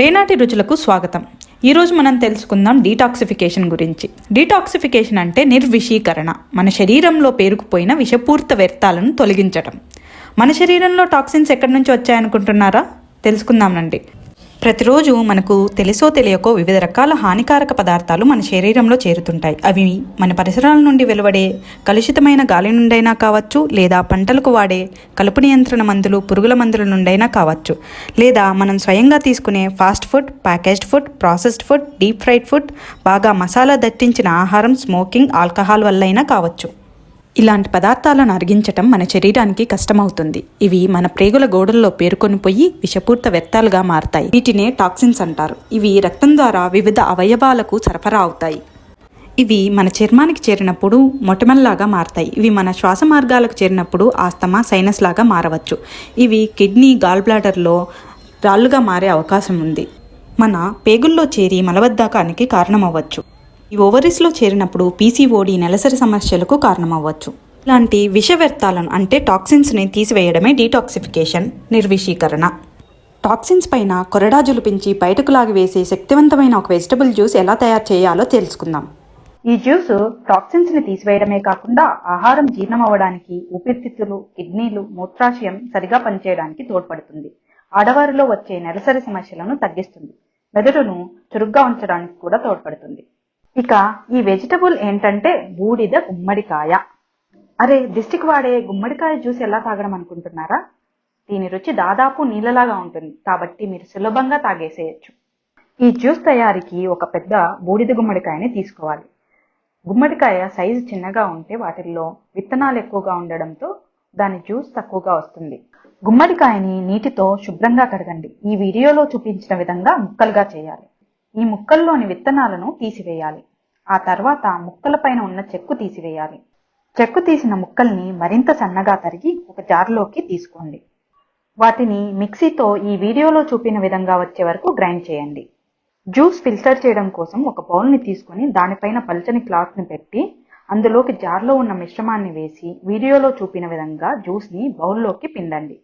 రేనాటి రుచులకు స్వాగతం. ఈరోజు మనం తెలుసుకుందాం డీటాక్సిఫికేషన్ గురించి. డీటాక్సిఫికేషన్ అంటే నిర్విషీకరణ. మన శరీరంలో పేరుకుపోయిన విషపూరిత వ్యర్థాలను తొలగించటం. మన శరీరంలో టాక్సిన్స్ ఎక్కడి నుంచి వచ్చాయనుకుంటున్నారా? తెలుసుకుందామండి ప్రతిరోజు మనకు తెలుసో తెలియకో వివిధ రకాల హానికారక పదార్థాలు మన శరీరంలో చేరుతుంటాయి. అవి మన పరిసరాల నుండి వెలువడే కలుషితమైన గాలి నుండైనా కావచ్చు లేదా పంటలకు వాడే కలుపు నియంత్రణ మందులు పురుగుల మందుల నుండైనా కావచ్చు. లేదా మనం స్వయంగా తీసుకునే fast food packaged food processed food deep fried food బాగా మసాలా దట్టించిన ఆహారం స్మోకింగ్ ఆల్కహాల్ వల్లైనా కావచ్చు. ఇలాంటి పదార్థాలను అరిగించటం మన శరీరానికి కష్టమవుతుంది. ఇవి మన ప్రేగుల గోడల్లో పేరుకొని పోయి విషపూర్త వ్యర్థాలుగా మారతాయి. వీటినే టాక్సిన్స్ అంటారు. ఇవి రక్తం ద్వారా వివిధ అవయవాలకు సరఫరా అవుతాయి. ఇవి మన చర్మానికి చేరినప్పుడు మొటమల్లాగా మారతాయి. ఇవి మన శ్వాస మార్గాలకు చేరినప్పుడు ఆస్తమా సైనస్ లాగా మారవచ్చు. ఇవి కిడ్నీ గాల్ బ్లాడర్లో రాళ్ళుగా మారే అవకాశం ఉంది. మన పేగుల్లో చేరి మలబద్ధకానికి కారణమవ్వచ్చు. ఈ ఓవరీస్లో చేరినప్పుడు పీసీఓడి నెలసరి సమస్యలకు కారణమవ్వచ్చు. ఇలాంటి విష వ్యర్థాలను అంటే టాక్సిన్స్ని తీసివేయడమే డీటాక్సిఫికేషన్ నిర్విషీకరణ టాక్సిన్స్ పైన కొరడా జులిపించి బయటకు లాగివేసే శక్తివంతమైన ఒక వెజిటబుల్ జ్యూస్ ఎలా తయారు చేయాలో తెలుసుకుందాం. ఈ జ్యూస్ టాక్సిన్స్ని తీసివేయడమే కాకుండా ఆహారం జీర్ణం అవ్వడానికి ఊపిరితిత్తులు కిడ్నీలు మూత్రాశయం సరిగా పనిచేయడానికి తోడ్పడుతుంది. ఆడవారిలో వచ్చే నెలసరి సమస్యలను తగ్గిస్తుంది. మెదడును చురుగ్గా ఉంచడానికి కూడా తోడ్పడుతుంది. ఇక ఈ వెజిటబుల్ ఏంటంటే బూడిద గుమ్మడికాయ. అరే దిష్టికి వాడే గుమ్మడికాయ జ్యూస్ ఎలా తాగడం అనుకుంటున్నారా? దీని రుచి దాదాపు నీళ్ళలాగా ఉంటుంది. కాబట్టి మీరు సులభంగా తాగేసేయచ్చు. ఈ జ్యూస్ తయారీకి ఒక పెద్ద బూడిద గుమ్మడికాయని తీసుకోవాలి. గుమ్మడికాయ సైజు చిన్నగా ఉంటే వాటిల్లో విత్తనాలు ఎక్కువగా ఉండడంతో దాని జ్యూస్ తక్కువగా వస్తుంది. గుమ్మడికాయని నీటితో శుభ్రంగా కడగండి. ఈ వీడియోలో చూపించిన విధంగా ముక్కలుగా చేయాలి. ఈ ముక్కల్లోని విత్తనాలను తీసివేయాలి. ఆ తర్వాత ముక్కలపైన ఉన్న చెక్కు తీసివేయాలి. చెక్కు తీసిన ముక్కల్ని మరింత సన్నగా తరిగి ఒక జార్లోకి తీసుకోండి. వాటిని మిక్సీతో ఈ వీడియోలో చూపిన విధంగా వచ్చే వరకు గ్రైండ్ చేయండి. జ్యూస్ ఫిల్టర్ చేయడం కోసం ఒక బౌల్ని తీసుకొని దానిపైన పల్చని క్లాత్ని పెట్టి అందులోకి జార్లో ఉన్న మిశ్రమాన్ని వేసి వీడియోలో చూపిన విధంగా జ్యూస్ని బౌల్లోకి పిండండి.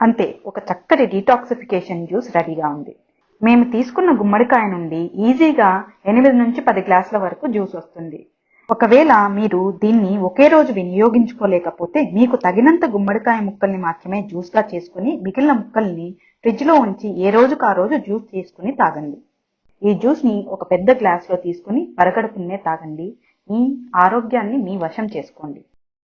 అంతే ఒక చక్కటి డీటాక్సిఫికేషన్ జ్యూస్ రెడీగా ఉంది. మేము తీసుకున్న గుమ్మడికాయ నుండి ఈజీగా ఎనిమిది నుంచి పది గ్లాసుల వరకు జ్యూస్ వస్తుంది. ఒకవేళ మీరు దీన్ని ఒకే రోజు వినియోగించుకోలేకపోతే మీకు తగినంత గుమ్మడికాయ ముక్కల్ని మాత్రమే జ్యూస్గా చేసుకుని మిగిలిన ముక్కల్ని ఫ్రిడ్జ్లో ఉంచి ఏ రోజుకు ఆ రోజు జ్యూస్ తీసుకుని తాగండి. ఈ జ్యూస్ని ఒక పెద్ద గ్లాస్లో తీసుకుని పరగడుకునే తాగండి. మీ ఆరోగ్యాన్ని మీ వశం చేసుకోండి.